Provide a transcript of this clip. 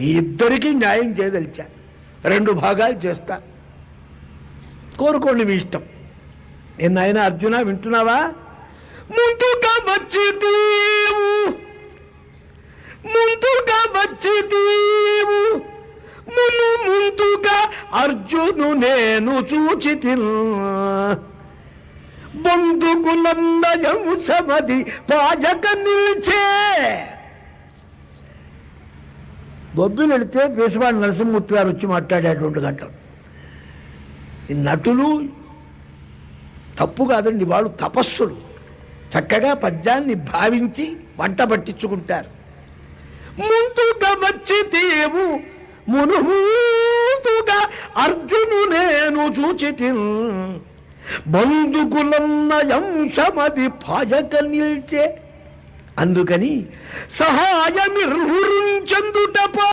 మీ ఇద్దరికీ న్యాయం చేయదలిచా. రెండు భాగాలు చేస్తా. కోరుకోండి మీ ఇష్టం. నేను ఆయన అర్జున వింటున్నావా? ముందుగా వచ్చి ముందుగా వచ్చి మును ముందుగా అర్జును నేను చూచి బంధుకులందయము సమది పాజక నిలిచే బొబ్బిలు వెళితే పేసువాడి నరసింహమూర్తి గారు వచ్చి మాట్లాడాడు రెండు గంటలు ఈ నటులు తప్పు కాదండి వాళ్ళు తపస్సులు. చక్కగా పద్యాన్ని భావించి వంట పట్టించుకుంటారు. ముందుగా వచ్చి దేవు మునుమూతుగా అర్జును నేను చూచి బంధుకులన్నయం సమది పాయక నిల్చే. అందుకని సహాయమిర్హురుంచెందుట